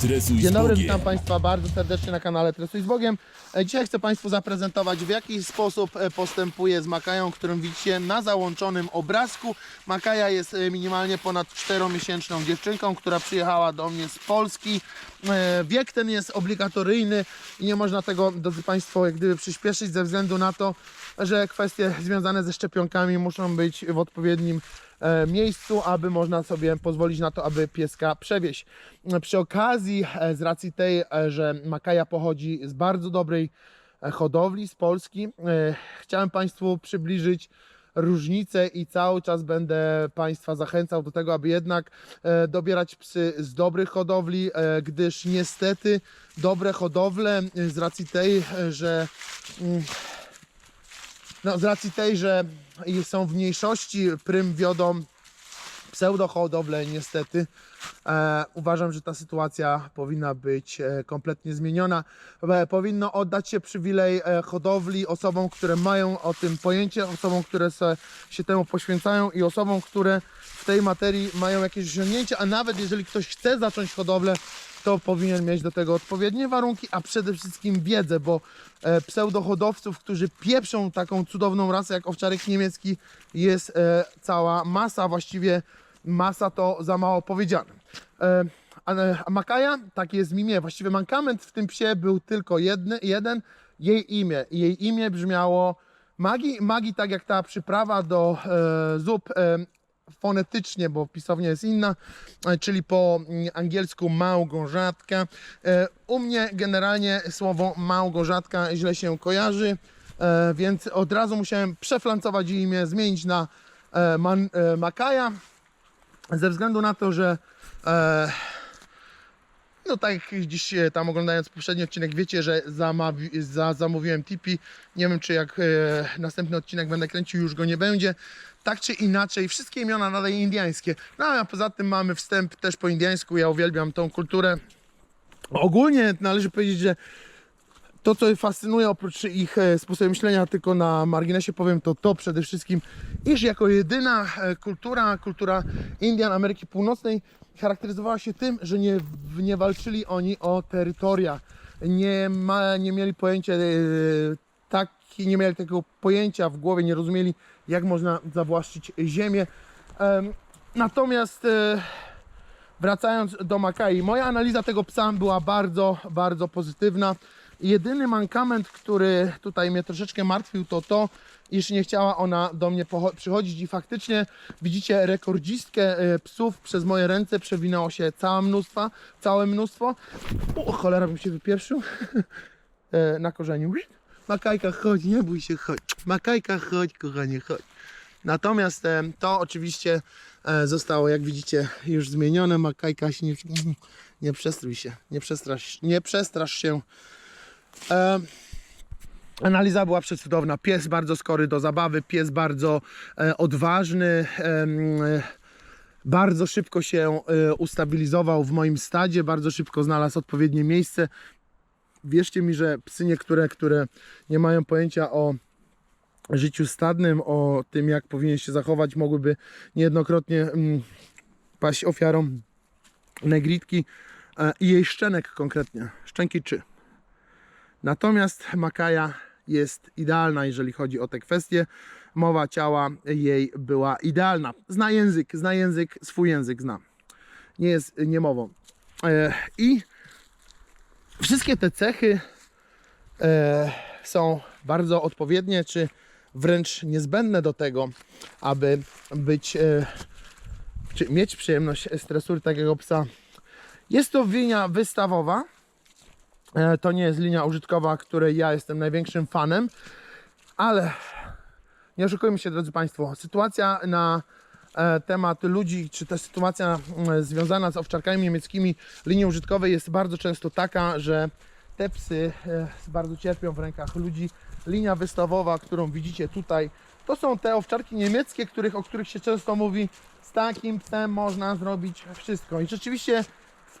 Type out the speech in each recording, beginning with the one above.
Tresuj Dzień dobry, witam Państwa bardzo serdecznie na kanale Tresuj z Bogiem. E, Dzisiaj chcę Państwu zaprezentować w jaki sposób e, postępuję z Makają, którą widzicie na załączonym obrazku. Makaja jest e, minimalnie ponad 4-miesięczną dziewczynką, która przyjechała do mnie z Polski. E, Wiek ten jest obligatoryjny i nie można tego, drodzy Państwo, jak gdyby przyspieszyć ze względu na to, że kwestie związane ze szczepionkami muszą być w odpowiednim e, miejscu, aby można sobie pozwolić na to, aby pieska przewieźć. Przy okazji, e, z racji tej, że Makaja pochodzi z bardzo dobrej hodowli z Polski, chciałem Państwu przybliżyć różnice i cały czas będę Państwa zachęcał do tego, aby jednak e, dobierać psy z dobrych hodowli, e, gdyż niestety dobre hodowle e, z racji tej, że mm, no, z racji tej, że są w mniejszości, prym wiodą pseudohodowle niestety. E, uważam, że ta sytuacja powinna być e, kompletnie zmieniona. E, powinno oddać się przywilej e, hodowli osobom, które mają o tym pojęcie, osobom, które se, się temu poświęcają i osobom, które w tej materii mają jakieś osiągnięcia, a nawet jeżeli ktoś chce zacząć hodowlę, to powinien mieć do tego odpowiednie warunki, a przede wszystkim wiedzę, bo e, pseudohodowców, którzy pieprzą taką cudowną rasę jak owczarek niemiecki jest e, cała masa, właściwie masa to za mało powiedziane. E, a, Makaja, tak jest w imię, właściwie mankament w tym psie był tylko jedny, jeden, jej imię. Jej imię brzmiało Magi, Magi tak jak ta przyprawa do e, zup e, fonetycznie, bo pisownia jest inna, e, czyli po mm, angielsku Małgorzatka. E, U mnie generalnie słowo Małgorzatka źle się kojarzy, więc od razu musiałem przeflancować imię, zmienić na Man, Makaja, ze względu na to, że e, no tak jak dziś tam oglądając poprzedni odcinek wiecie, że zamawi, za, zamówiłem tipi. Nie wiem czy jak e, następny odcinek będę kręcił już go nie będzie. Tak czy inaczej, wszystkie imiona nadaje indyjskie. No a poza tym mamy wstęp też po indyjsku. Ja uwielbiam tą kulturę. Ogólnie należy powiedzieć, że to, co fascynuje oprócz ich e, sposobu myślenia, tylko na marginesie powiem, to to przede wszystkim, iż jako jedyna e, kultura, kultura Indian Ameryki Północnej charakteryzowała się tym, że nie, nie walczyli oni o terytoria. Nie, ma, nie mieli pojęcia, taki, nie mieli takiego pojęcia w głowie, nie rozumieli, jak można zawłaszczyć ziemię. Em, Natomiast wracając do Makai, moja analiza tego psa była bardzo, bardzo pozytywna. Jedyny mankament, który tutaj mnie troszeczkę martwił, to to, iż nie chciała ona do mnie przychodzić i faktycznie widzicie rekordzistkę e, psów przez moje ręce przewinęło się całe mnóstwo, całe mnóstwo. O, cholera bym się wypieprzył E, na korzeniu. Makajka, chodź, nie bój się, chodź. Makajka, chodź, kochanie, chodź. Natomiast e, to oczywiście zostało, jak widzicie, już zmienione. Makajka nie, nie przestruj się, nie przestrasz, nie przestrasz się. E, Analiza była przecudowna. Pies bardzo skory do zabawy, pies bardzo e, odważny. e, bardzo szybko się e, ustabilizował w moim stadzie, bardzo szybko znalazł odpowiednie miejsce. Wierzcie mi, że psy niektóre, które nie mają pojęcia o życiu stadnym, o tym jak powinien się zachować, mogłyby niejednokrotnie mm, paść ofiarą negritki e, i jej szczenek konkretnie, szczęki czy. Natomiast Makaja jest idealna, jeżeli chodzi o te kwestie. Mowa ciała jej była idealna. Zna język, zna język, swój język zna. Nie jest niemową. E, I wszystkie te cechy e, są bardzo odpowiednie, czy wręcz niezbędne do tego, aby być, e, mieć przyjemność z takiego psa. Jest to linia wystawowa. E, To nie jest linia użytkowa, której ja jestem największym fanem, ale nie oszukujmy się, drodzy Państwo, sytuacja na e, temat ludzi, czy też sytuacja związana z owczarkami niemieckimi linii użytkowej jest bardzo często taka, że te psy e, bardzo cierpią w rękach ludzi. Linia wystawowa, którą widzicie tutaj, to są te owczarki niemieckie, których, o których się często mówi, z takim psem można zrobić wszystko. I rzeczywiście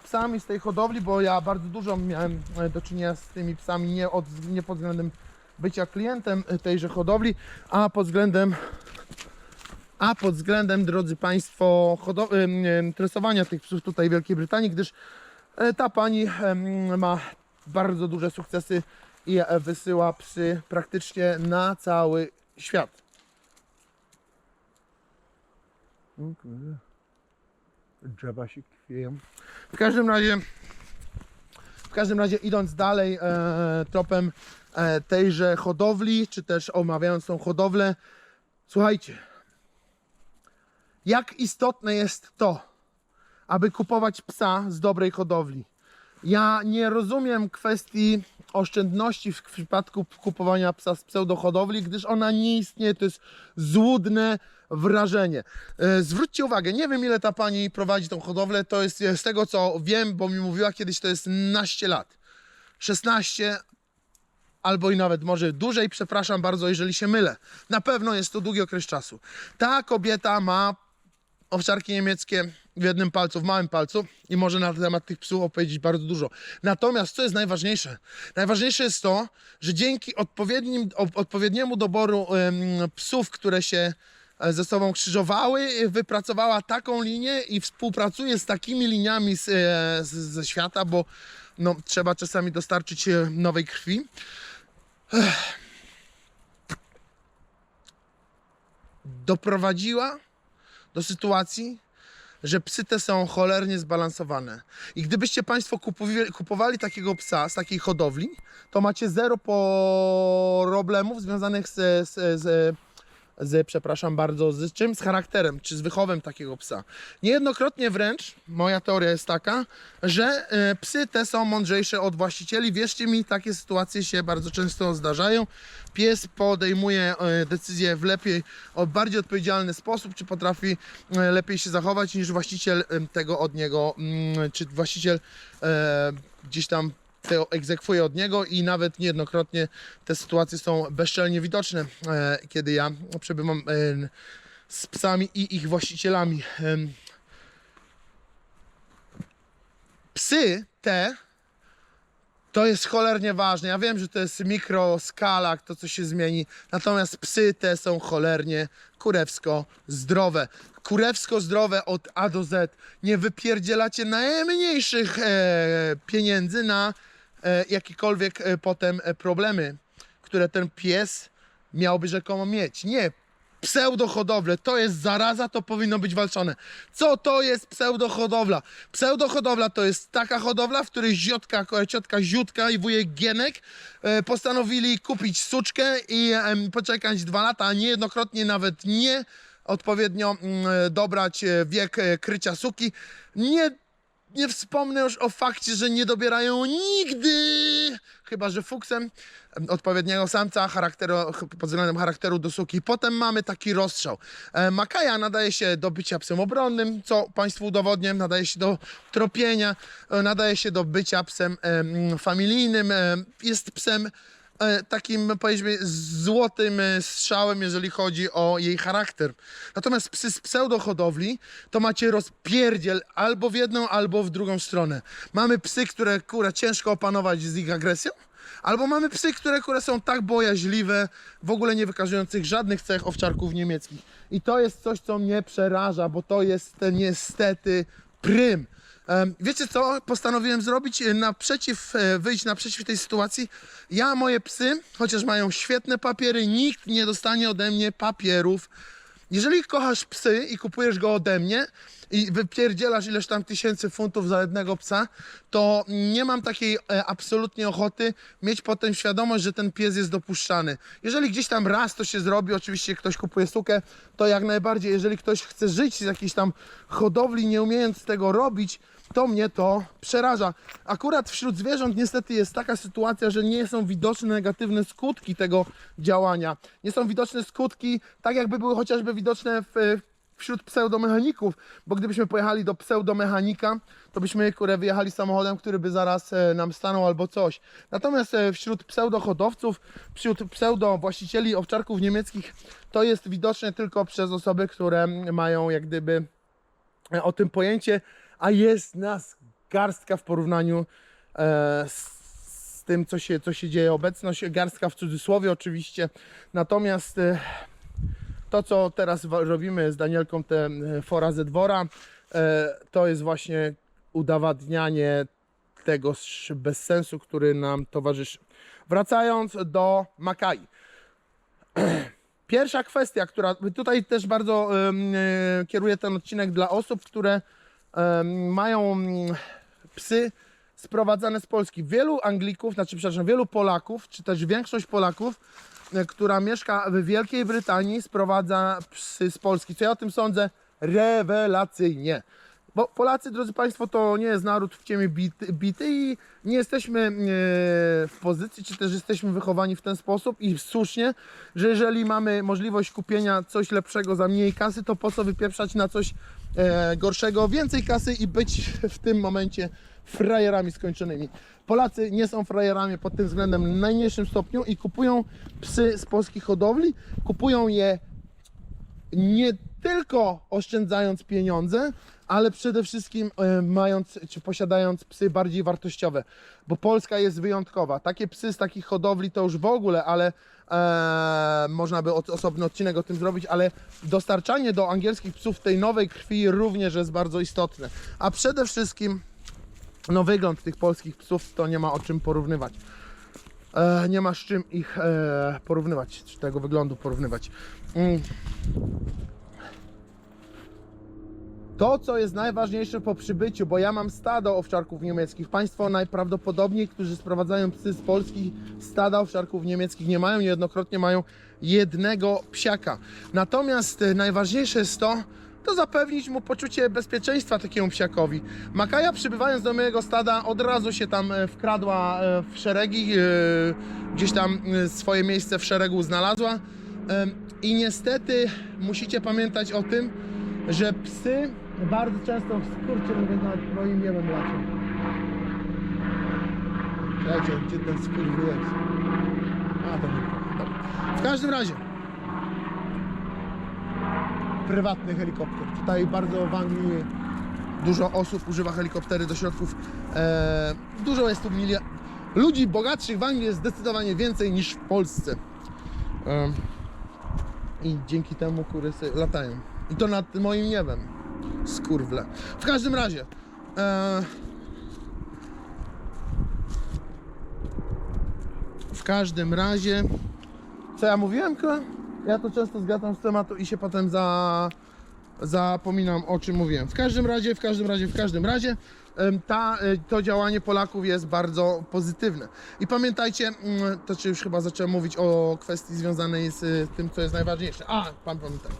psami z tej hodowli, bo ja bardzo dużo miałem e, do czynienia z tymi psami, nie, od, nie pod względem bycia klientem e, tejże hodowli, a pod względem a pod względem, drodzy Państwo, em, tresowania tych psów tutaj w Wielkiej Brytanii, gdyż E, Ta pani ma bardzo duże sukcesy i e, wysyła psy praktycznie na cały świat. O kurde. Drzewa się kwieją. W każdym razie, w każdym razie idąc dalej e, tropem e, tejże hodowli, czy też omawiając tą hodowlę, słuchajcie, jak istotne jest to, aby kupować psa z dobrej hodowli. Ja nie rozumiem kwestii oszczędności w przypadku kupowania psa z pseudohodowli, gdyż ona nie istnieje, to jest złudne wrażenie. E, Zwróćcie uwagę, nie wiem ile ta pani prowadzi tą hodowlę, to jest e, z tego co wiem, bo mi mówiła kiedyś, to jest naście lat. 16 albo i nawet może dłużej, przepraszam bardzo, jeżeli się mylę. Na pewno jest to długi okres czasu. Ta kobieta ma owczarki niemieckie w jednym palcu, w małym palcu i może na temat tych psów opowiedzieć bardzo dużo. Natomiast co jest najważniejsze? Najważniejsze jest to, że dzięki odpowiednim, odpowiedniemu doboru em, psów, które się e, ze sobą krzyżowały, wypracowała taką linię i współpracuje z takimi liniami z, e, z, ze świata, bo no, trzeba czasami dostarczyć e, nowej krwi. Doprowadziła do sytuacji, że psy te są cholernie zbalansowane. I gdybyście Państwo kupowali, takiego psa z takiej hodowli, to macie zero problemów związanych z, z, z, z przepraszam bardzo, z czym? Z charakterem, czy z wychowem takiego psa. Niejednokrotnie wręcz, moja teoria jest taka, że e, psy te są mądrzejsze od właścicieli. Wierzcie mi, takie sytuacje się bardzo często zdarzają. Pies podejmuje e, decyzję w lepiej, bardziej odpowiedzialny sposób, czy potrafi e, lepiej się zachować niż właściciel tego od niego, mm, czy właściciel gdzieś tam to egzekwuje od niego i nawet niejednokrotnie te sytuacje są bezczelnie widoczne, e, kiedy ja przebywam e, z psami i ich właścicielami. Psy te to jest cholernie ważne. Ja wiem, że to jest mikroskala, to co się zmieni. Natomiast psy te są cholernie kurewsko zdrowe. Kurewsko zdrowe od A do Z. Nie wypierdzielacie najmniejszych e, pieniędzy na jakiekolwiek e, potem e, problemy, które ten pies miałby rzekomo mieć. Nie. Pseudohodowle to jest zaraza, to powinno być walczone. Co to jest pseudohodowla? Pseudohodowla to jest taka hodowla, w której ziotka, ciotka Ziutka i wujek Gienek e, postanowili kupić suczkę i poczekać dwa lata, a niejednokrotnie nawet nie odpowiednio mm, dobrać e, wiek e, krycia suki. Nie nie wspomnę już o fakcie, że nie dobierają nigdy, chyba że fuksem, em, odpowiedniego samca charakteru, pod względem charakteru do suki. Potem mamy taki rozstrzał. E, Makaja nadaje się do bycia psem obronnym, co Państwu udowodnię, nadaje się do tropienia, e, nadaje się do bycia psem em, familijnym, jest psem takim powiedzmy złotym e, strzałem, jeżeli chodzi o jej charakter. Natomiast psy z pseudohodowli to macie rozpierdziel albo w jedną, albo w drugą stronę. Mamy psy, które kurę ciężko opanować z ich agresją, albo mamy psy, które kurę są tak bojaźliwe, w ogóle nie wykazujących żadnych cech owczarków niemieckich. I to jest coś, co mnie przeraża, bo to jest niestety prym. Wiecie co postanowiłem zrobić? E, Naprzeciw, e, wyjść naprzeciw tej sytuacji. Ja, moje psy, chociaż mają świetne papiery, nikt nie dostanie ode mnie papierów. Jeżeli kochasz psy i kupujesz go ode mnie i wypierdzielasz ileś tam tysięcy funtów za jednego psa, to nie mam takiej e, absolutnie ochoty mieć potem świadomość, że ten pies jest dopuszczany. Jeżeli gdzieś tam raz to się zrobi, oczywiście ktoś kupuje sukę, to jak najbardziej, jeżeli ktoś chce żyć z jakiejś tam hodowli, nie umiejąc tego robić, to mnie to przeraża. Akurat wśród zwierząt niestety jest taka sytuacja, że nie są widoczne negatywne skutki tego działania. Nie są widoczne skutki, tak jakby były chociażby widoczne w, wśród pseudomechaników, bo gdybyśmy pojechali do pseudomechanika, to byśmy kurę, wyjechali samochodem, który by zaraz e, nam stanął albo coś. Natomiast e, wśród pseudohodowców, wśród pseudo właścicieli owczarków niemieckich, to jest widoczne tylko przez osoby, które mają jak gdyby e, o tym pojęcie, a jest nas garstka w porównaniu e, z, z tym, co się, co się dzieje obecność, garstka w cudzysłowie oczywiście. Natomiast e, to, co teraz robimy z Danielką, te e, fora ze dwora, e, to jest właśnie udowadnianie tego bezsensu, który nam towarzyszy. Wracając do Makai. Pierwsza kwestia, która tutaj też bardzo em, e, kieruję ten odcinek dla osób, które mają mm, psy sprowadzane z Polski. Wielu Anglików, znaczy przepraszam, wielu Polaków, czy też większość Polaków, e, która mieszka w Wielkiej Brytanii, sprowadza psy z Polski. Co ja o tym sądzę? Rewelacyjnie. Bo Polacy, drodzy Państwo, to nie jest naród w ciemię bity, bity i nie jesteśmy e, w pozycji, czy też jesteśmy wychowani w ten sposób i słusznie, że jeżeli mamy możliwość kupienia coś lepszego za mniej kasy, to po co wypieprzać na coś gorszego więcej kasy i być w tym momencie frajerami skończonymi. Polacy nie są frajerami pod tym względem w najmniejszym stopniu i kupują psy z polskich hodowli, kupują je nie tylko oszczędzając pieniądze, ale przede wszystkim e, mając czy posiadając psy bardziej wartościowe, bo Polska jest wyjątkowa. Takie psy z takich hodowli to już w ogóle, ale e, można by osobny odcinek o tym zrobić, ale dostarczanie do angielskich psów tej nowej krwi również jest bardzo istotne. A przede wszystkim no wygląd tych polskich psów to nie ma o czym porównywać. E, nie ma z czym ich e, porównywać, czy tego wyglądu porównywać. Mm. To, co jest najważniejsze po przybyciu, bo ja mam stado owczarków niemieckich. Państwo najprawdopodobniej, którzy sprowadzają psy z Polski, stada owczarków niemieckich nie mają, niejednokrotnie mają jednego psiaka. Natomiast e, najważniejsze jest to, to zapewnić mu poczucie bezpieczeństwa takiemu psiakowi. Makaja przybywając do mojego stada od razu się tam e, wkradła e, w szeregi, gdzieś tam swoje miejsce w szeregu znalazła. I niestety musicie pamiętać o tym, że psy bardzo często, kurczę, mówię nad moim niebem laczą. Słuchajcie, gdzie ten skurwy jest? A, to nie. W każdym razie, prywatny helikopter. Tutaj bardzo w Anglii dużo osób używa helikoptery do środków. E, dużo jest tu milia... Ludzi bogatszych w Anglii jest zdecydowanie więcej niż w Polsce. E, I dzięki temu kury latają. I to nad moim niebem. Skurwle. W każdym razie. E, w każdym razie. Co ja mówiłem? Ja to często zgadzam z tematu i się potem za, zapominam o czym mówiłem. W każdym razie, w każdym razie, w każdym razie ta, e, to działanie Polaków jest bardzo pozytywne. I pamiętajcie, mm, to czy już chyba zacząłem mówić o kwestii związanej z e, tym, co jest najważniejsze. A, pan pamiętam.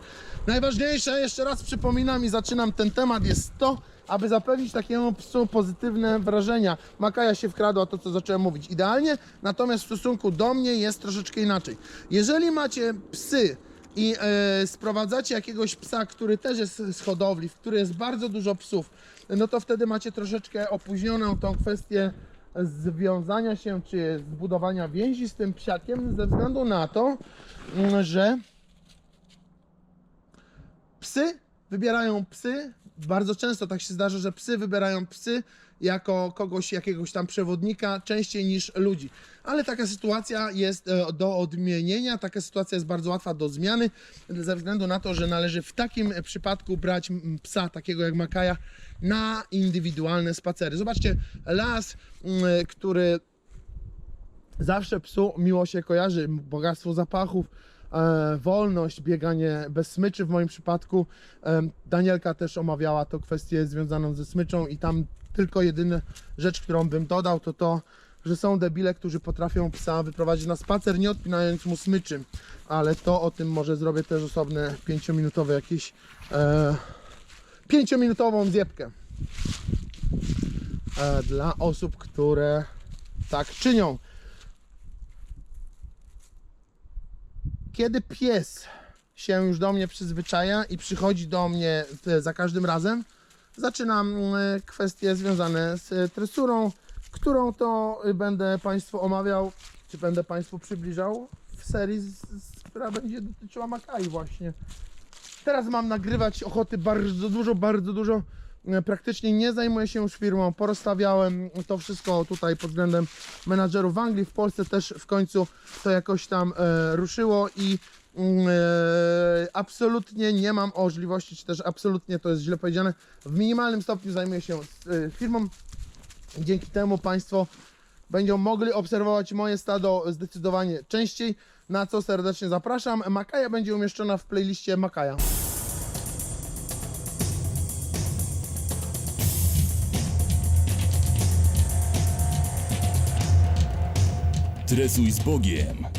Najważniejsze, jeszcze raz przypominam i zaczynam ten temat, jest to, aby zapewnić takiemu psu pozytywne wrażenia. Makaja się wkradła to, co zacząłem mówić. Idealnie, natomiast w stosunku do mnie jest troszeczkę inaczej. Jeżeli macie psy i e, sprowadzacie jakiegoś psa, który też jest z hodowli, w której jest bardzo dużo psów, no to wtedy macie troszeczkę opóźnioną tą kwestię związania się czy zbudowania więzi z tym psiakiem ze względu na to, mm, że psy wybierają psy. Bardzo często tak się zdarza, że psy wybierają psy jako kogoś, jakiegoś tam przewodnika częściej niż ludzi. Ale taka sytuacja jest e, do odmienienia, taka sytuacja jest bardzo łatwa do zmiany, ze względu na to, że należy w takim przypadku brać psa, takiego jak Makaja, na indywidualne spacery. Zobaczcie, las, który zawsze psu miło się kojarzy, bogactwo zapachów, wolność, bieganie bez smyczy w moim przypadku. E, Danielka też omawiała to kwestię związaną ze smyczą i tam tylko jedyna rzecz, którą bym dodał, to to, że są debile, którzy potrafią psa wyprowadzić na spacer, nie odpinając mu smyczy, ale to o tym może zrobię też osobne pięciominutowe jakieś e, pięciominutową zjebkę e, dla osób, które tak czynią. Kiedy pies się już do mnie przyzwyczaja i przychodzi do mnie e, za każdym razem, zaczynam e, kwestie związane z tresurą, którą to e, będę Państwu omawiał, czy będę Państwu przybliżał w serii, która będzie dotyczyła Makai właśnie. Teraz mam nagrywać ochoty bardzo dużo, bardzo dużo. E, Praktycznie nie zajmuję się już firmą. Porozstawiałem to wszystko tutaj pod względem menadżerów w Anglii. W Polsce też w końcu to jakoś tam e, ruszyło i mm, e, absolutnie nie mam możliwości, czy też absolutnie to jest źle powiedziane. W minimalnym stopniu zajmuję się firmą dzięki temu Państwo będą mogli obserwować moje stado zdecydowanie częściej, na co serdecznie zapraszam. Makaja będzie umieszczona w playliście Makaja. Tresuj z Bogiem.